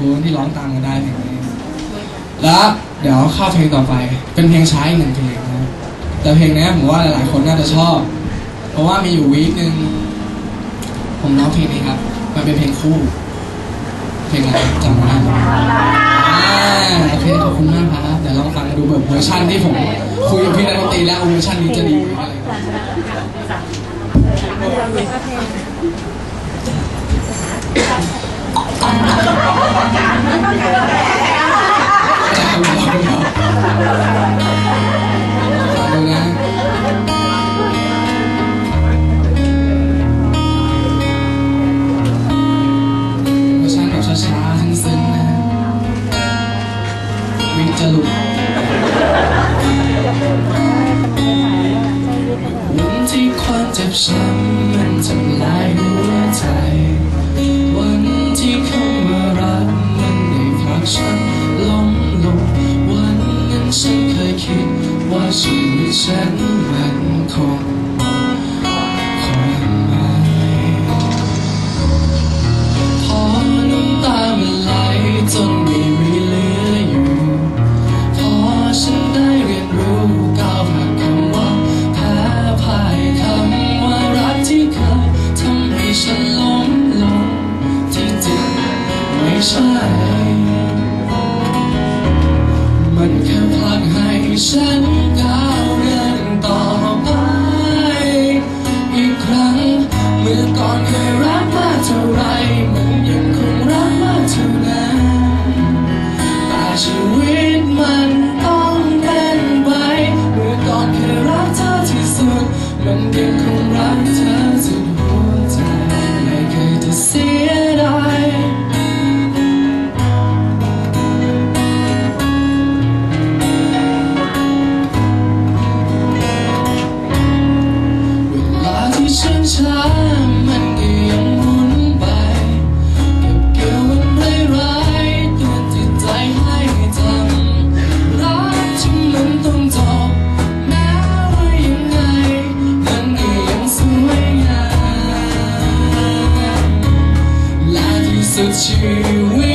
คุณที่ร้องตามกันได้เพลงนี้แล้วเดี๋ยวเข้าเพลงต่อไป เป็นเพลงช้าอีกหนึ่งเพลงนะแต่เพลงนี้ผมว่าหลายๆคนน่าจะชอบ เพราะว่ามีอยู่วีคหนึ่งผมร้องเพลงนี้ครับ มันเป็นเพลงคู่ เพลงอะไรจำได้ไหมโอเคขอบคุณมากครับเดี๋ยวลองฟังดูแบบเวอร์ชันที่ผมคุยกับพี่นักดนตรีแล้วเวอร์ชันนี้จะดีไหมอะไรอย่า จะหลุดวันที่ความเจ็บช้ำมันทำลายหัวใจ วันที่เข้ามารักมันได้พลักฉันล้มลงวันนั้นฉันเคยคิดว่าชีวิตฉันมัน ใช่ มันแค่ผลักให้ฉัน ที่สุ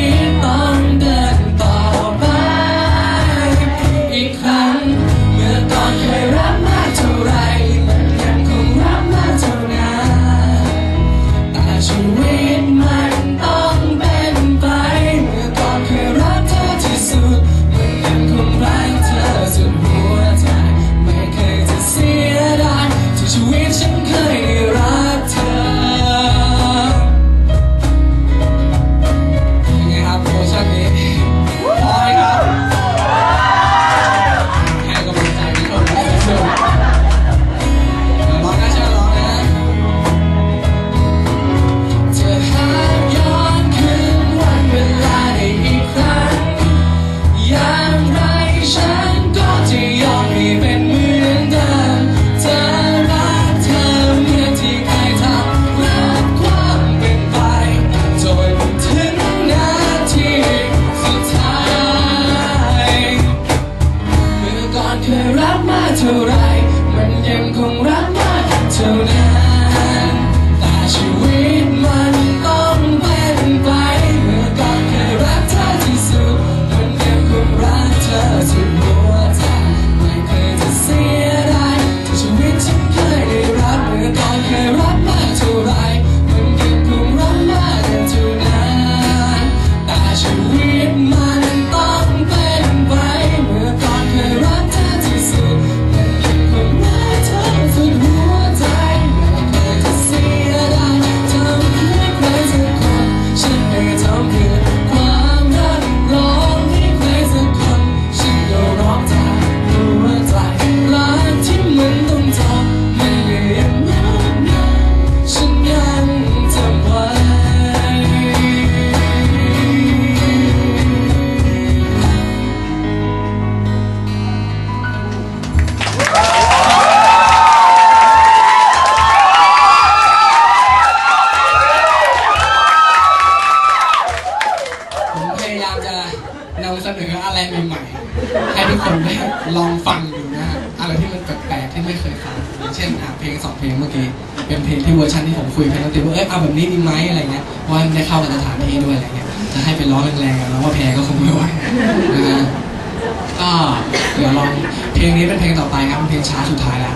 ม่ๆให้ทุกคนได้ลองฟังดูนะฮะอะไรที่มันแปลกๆที่ไม่เคยฟังอย่างเช่นอะเพลงสองเพลงเมื่อกี้เป็นเพลงที่เวอร์ชันที่ผมคุยกันแล้วติว่าเอ้ยเอาแบบนี้ดีไหมอะไรเงี้ยเพราะว่าได้เข้ากับสถานที่ด้วยอะไรเงี้ยจะให้ไปร้องแรงๆแล้วว่าแพ้ก็คงไม่ไหวนะฮะก็เดี๋ยวลองเพลงนี้เป็นเพลงต่อไปครับเป็นเพลงช้าสุดท้ายแล้ว